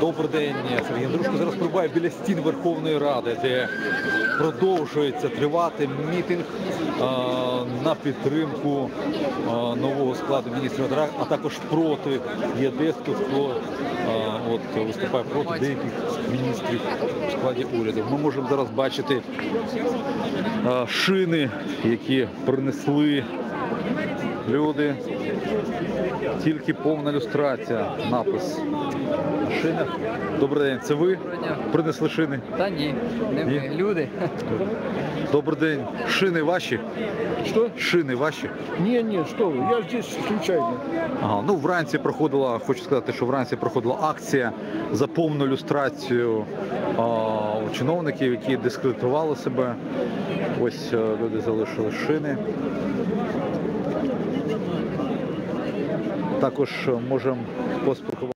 Добрий день, Сергій Андрушко. Зараз прибуває біля стін Верховної Ради, де продовжується тривати мітинг на підтримку нового складу міністрів, а також проти. Є дехто, хто от, виступає проти деяких міністрів в складі уряду. Ми можемо зараз бачити шини, які принесли люди. Тільки повна люстрація, напис на шинах. Добрий день, це ви принесли шини? Та ні, не ми, люди. Добрий день. Шини ваші? Что? Шини ваші? Не, не, что вы, я здесь случайно. Ага, ну вранці проходила, хочу сказати, що вранці проходила акція за повну люстрацію а, у чиновників, які дискредитували себе. Ось е, люди залишили шини. Також можемо поспілкуватися.